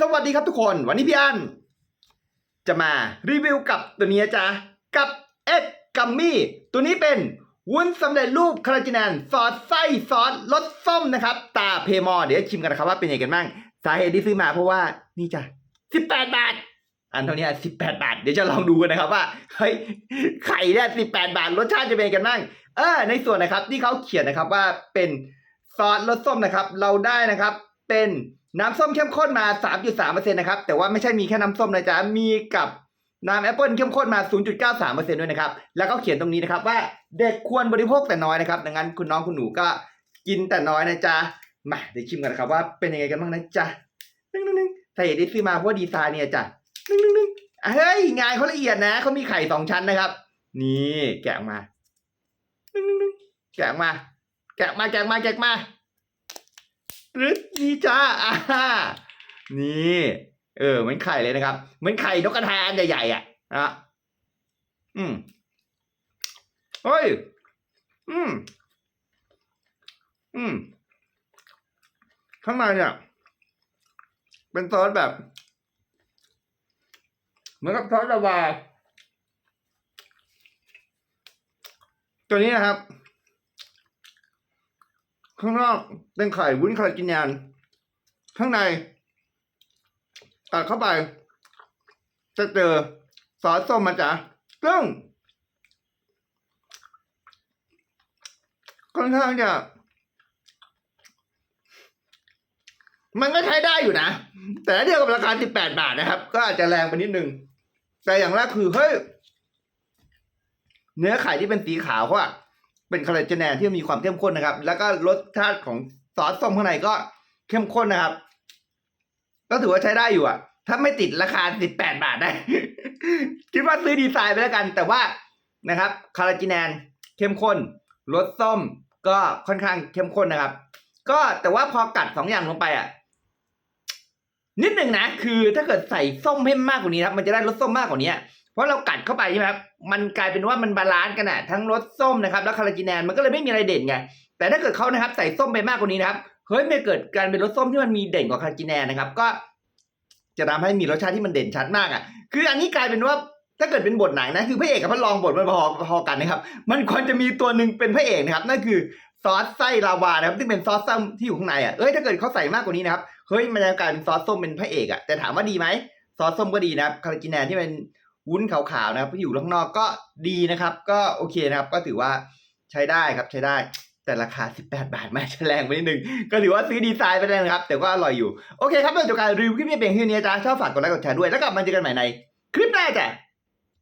สวัสดีครับทุกคนวันนี้พี่อันจะมารีวิวกับตัวนี้จ๊ะกับเอ็กกัมมี่ตัวนี้เป็นวุ้นสำเร็จรูปคาราจินันซอสไส้ซอสรสส้มนะครับ ตาเพมอ เดี๋ยวชิมกันนะครับว่าเป็นยังไงกันบ้างสาเหตุที่ซื้อมาเพราะว่านี่จ้ะ18บาท อันเท่านี้18บาท เดี๋ยวจะลองดูกันนะครับว่าเฮ้ยไข่เนี่ย18บาทรสชาติจะเป็นยังไงกันบ้างเออในส่วนนะครับที่เขาเขียนนะครับว่าเป็นซอสรสส้มนะครับ เราได้นะครับเป็น น้ำส้มเข้มข้นมา 3.3%นะครับ แต่ว่าไม่ใช่มีแค่น้ำส้มนะจ๊ะ มีกับน้ำแอปเปิลเข้มข้นมา 0.93%ด้วยนะครับ แล้วก็เขียนตรงนี้นะครับว่าเด็กควรบริโภคแต่น้อยนะครับ ดังนั้นคุณน้องคุณหนูก็กินแต่น้อยนะจ๊ะ มาเดี๋ยวชิมกันนะครับว่าเป็นยังไงกันบ้างนะจ๊ะนึงนึงนึงสาเหตุที่ซื้อมาเพราะดีไซน์เนี่ยจ้ะนึงนึงนึงเฮ้ยงานเขาละเอียดนะเขามีไข่สองชั้นนะครับ นี่แกะออกมานึงนึงนึงแกะมา แกะมาแกะมาแกะออกมา รึดนี่จ้าอ่านี่ เออเหมือนไข่เลยนะครับ เหมือนไข่นกกระทาอันใหญ่ๆอะนะอืมเฮ้ย อืม อืมข้างในเนี่ยเป็นซอสแบบ เหมือนกับซอสลาวาตัวนี้นะครับ ข้างนอกเป็นไข่วุ้นคารากินยาน ข้างในตัดเข้าไป จะเจอซอสส้มมาจ้ะซึ่งค่อนข้างจะมันก็ใช้ได้อยู่นะ แต่เทียบกับราคา 18 บาทนะครับ ก็อาจจะแรงไปนิดนึง แต่อย่างแรกคือ เฮ้ย เนื้อไข่ที่เป็นสีขาวเขาอะ เป็นคอลลาเจนแนนที่มีความเข้มข้นนะครับ แล้วก็รสชาติของซอสส้มข้างในก็เข้มข้นนะครับ ก็ถือว่าใช้ได้อยู่อะถ้าไม่ติดราคา18บาทได้ คิดว่าซื้อดีไซน์ไปแล้วกัน แต่ว่านะครับคาราจิแนนเข้มข้นรสส้มก็ค่อนข้างเข้มข้นนะครับ ก็แต่ว่าพอกัดสองอย่างลงไปอะนิดหนึ่งนะ คือถ้าเกิดใส่ส้มให้มากกว่านี้ครับ มันจะได้รสส้มมากกว่านี้ เพราะเรากัดเข้าไปใช่ไหมครับมันกลายเป็นว่ามันบาลานซ์กันอะทั้งรสส้มนะครับแล้วคาราจินแนนมันก็เลยไม่มีอะไรเด่นไงแต่ถ้าเกิดเขานะครับใส่ส้มไปมากกว่านี้นะครับเฮ้ยมันเกิดการเป็นรสส้มที่มันมีเด่นกว่าคาราจินแนนนะครับ ก็จะทำให้มีรสชาติที่มันเด่นชัดมากอะคืออันนี้กลายเป็นว่าถ้าเกิดเป็นบทหนังนะคือพระเอกกับพระรองบทมันพอพอกันนะครับ มันควรจะมีตัวหนึ่งเป็นพระเอกนะครับนั่นคือซอสไส้ลาวานะครับที่เป็นซอสส้มที่อยู่ข้างในอะเอ้ยถ้าเกิดเขาใส่มากกว่านี้นะครับเฮ้ยมันจะกลายเป็นซอสส้มเป็นพระเอกอะแต่ถามว่าดีไหมซอสส้มก็ดีนะครับคาราจิแนนที่เป็น วุ้นขาวๆนะครับที่อยู่ข้างนอกก็ดีนะครับ ก็โอเคนะครับ ก็ถือว่าใช้ได้ครับใช้ได้แต่ราคา 18 บาทม่แรงไปนิดนึง ก็ถือว่าซื้อดีไซน์ไปได้นะครับ แต่ก็อร่อยอยู่ โอเคครับเรื่องจาการรีวิวคลิปนี้เป็นแค่นี้จ้าชอบฝากกดไลค์กดแชร์ด้วย แล้วกลับมาเจอกันใหม่ในคลิปหน้าจ้ะ